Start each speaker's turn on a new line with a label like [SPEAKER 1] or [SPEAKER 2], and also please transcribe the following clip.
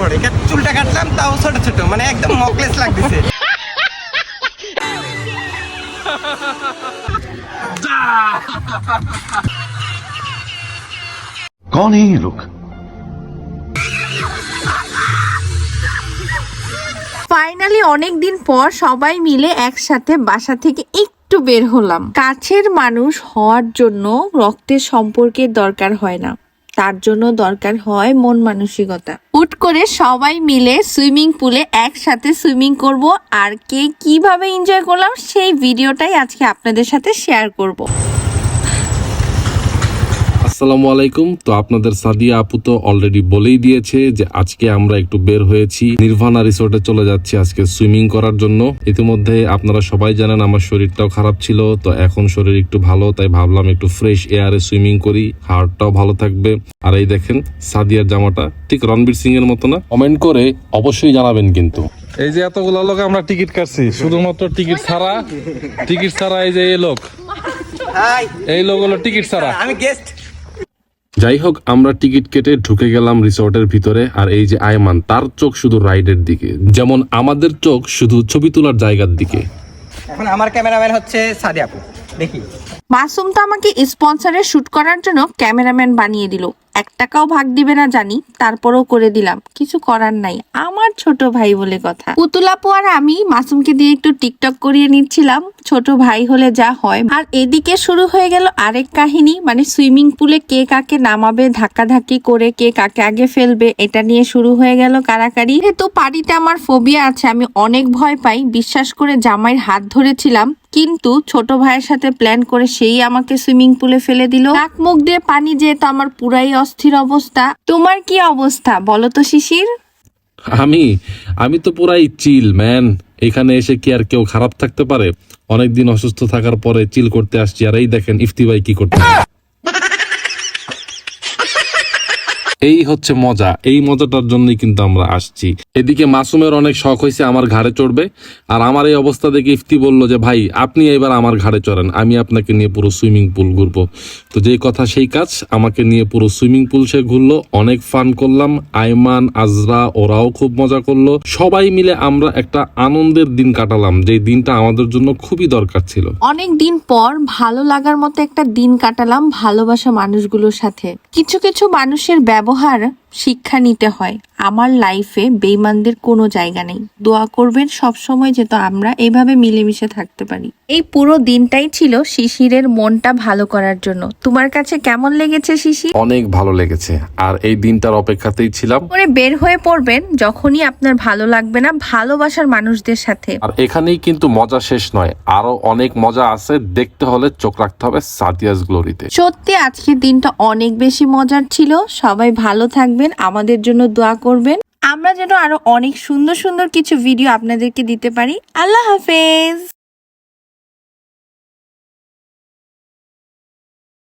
[SPEAKER 1] পড়ে কা- চুলটা কাটলাম তাও ছোট ছোট মানে একদম মকলেস লাগতেছে
[SPEAKER 2] कौन है ये लोग
[SPEAKER 3] ফাইনালি অনেক দিন পর সবাই মিলে একসাথে বাসা থেকে একটু বের হলাম কাছের মানুষ হওয়ার জন্য রক্তের সম্পর্কের দরকার হয় না তার জন্য দরকার হয় মন মানসিকতা। হুট করে সবাই মিলে সুইমিং পুলে একসাথে সুইমিং করব আর কে কীভাবে এনজয় করলাম সেই ভিডিওটাই আজকে আপনাদের সাথে শেয়ার করব।
[SPEAKER 4] আসসালামু আলাইকুম। তো আপনাদের সাদিয়া আপু তো অলরেডি বলেই দিয়েছে যে আজকে আমরা একটু বের হয়েছি। নির্ভানা রিসোর্টে চলে যাচ্ছি আজকে সুইমিং করার জন্য। ইতিমধ্যে আপনারা সবাই জানেন আমার শরীরটাও খারাপ ছিল তো এখন শরীর একটু ভালো তাই ভাবলাম একটু ফ্রেশ এয়ারে সুইমিং করি হার্টটাও ভালো থাকবে। আর এই দেখেন সাদিয়ার জামাটা ঠিক রণবীর সিং এর মতো না? কমেন্ট করে অবশ্যই জানাবেন কিন্তু। এই যে এতগুলো লোক আমরা টিকিট কাটছি শুধুমাত্র টিকিট ছাড়া টিকিট ছাড়া এই যে এই লোক। এই লোক হলো টিকিট ছাড়া।
[SPEAKER 1] আমি গেস্ট
[SPEAKER 4] যাই হোক আমরা টিকিট কেটে ঢুকে গেলাম রিসোর্টের ভিতরে আর এই যে আয়মান তার চোখ শুধু রাইডের দিকে। যেমন আমাদের চোখ শুধু ছবি তোলার জায়গার দিকে।
[SPEAKER 1] এখন আমার ক্যামেরাম্যান হচ্ছে সাদিয়াপু আপু। দেখি।
[SPEAKER 3] মাসুম তো আমাকে স্পন্সরে শুট করার জন্য ক্যামেরাম্যান বানিয়ে দিল। এক টাকাও ভাগ দিবে না জানি, তারপরও করে দিলাম। কিছু করার নাই। আমার ছোট ভাই বলে কথা। পুতুলাপু আর আমি মাসুমকে দিয়ে একটু টিকটক করিয়ে নিচ্ছিলাম। ছোট ভাই হলে যা হয়। আর এদিকে শুরু হয়ে গেল আরেক কাহিনী মানে সুইমিং পুলে কে কাকে নামাবে, ধাক্কাধাক্কি করে কে কাকে আগে ফেলবে, এটা নিয়ে শুরু হয়ে গেল কারাকারি। যেহেতু পানিতে আমার ফোবিয়া আছে, আমি অনেক ভয় পাই। বিশ্বাস করে জামাইয়ের হাত ধরেছিলাম। কিন্তু ছোট ভাইয়ের সাথে প্ল্যান করে সেই আমাকে সুইমিং পুলে ফেলে দিল। নাক মুখ দিয়ে পানি যেহেতু আমার পুরাই অস্থির অবস্থা, তোমার কি অবস্থা বলো তো শিশির?
[SPEAKER 4] আমি আমি তো পুরাই চিল ম্যান এখানে এসে কি আর কেউ খারাপ থাকতে পারে? অনেকদিন অসুস্থ থাকার পরে চিল করতে আসছি, আর এই দেখেন ইফতি ভাই কি করতে এই হচ্ছে মজা। এই মজাটার জন্যই কিন্তু আমরা আসছি। এদিকে মাসুমের অনেক শখ হয়েছে আমার ঘাড়ে চড়বে। আর আমার এই অবস্থা দেখে ইফতি বলল যে, ভাই, আপনি এবার আমার ঘাড়ে চড়েন। আমি আপনাকে নিয়ে পুরো সুইমিং পুল ঘুরবো। তো যেই কথা সেই কাজ, আমাকে নিয়ে পুরো সুইমিং পুল সে ঘুরলো। অনেক ফান করলাম। আইমান আজরা, ওরাও খুব মজা করল। সবাই মিলে আমরা একটা আনন্দের দিন কাটালাম যে দিনটা আমাদের জন্য খুবই দরকার ছিল।
[SPEAKER 3] অনেক দিন পর ভালো লাগার মতো একটা দিন কাটালাম ভালোবাসা মানুষগুলোর সাথে। কিছু কিছু মানুষের ব্যবহার শিক্ষা নিতে হয়। আমার লাইফে বেইমানদের কোনো জায়গা নেই। দোয়া করবেন সব সময় যেন আমরা এভাবে মিলেমিশে থাকতে পারি। এই পুরো দিনটাই ছিল শিশিরের মনটা ভালো করার জন্য। তোমার কাছে কেমন লেগেছে শিশির?
[SPEAKER 4] অনেক ভালো লেগেছে। আর এই দিনটার অপেক্ষাতেই ছিলাম।
[SPEAKER 3] করে বের হয়ে পড়বেন যখনই আপনার ভালো লাগবে না ভালোবাসার মানুষদের সাথে।
[SPEAKER 4] আর এখানেই কিন্তু মজা শেষ নয়। আরও অনেক মজা আছে। দেখতে হলে চোখ রাখতে হবে সাদিয়াস গ্লোরিতে।
[SPEAKER 3] সত্যি আজকের দিনটা অনেক বেশি মজার ছিল। সবাই ভালো থাকবেন। আমাদের জন্য দোয়া করবেন। আমরা যেন আরও অনেক সুন্দর সুন্দর কিছু ভিডিও আপনাদেরকে দিতে পারি। আল্লাহ হাফেজ!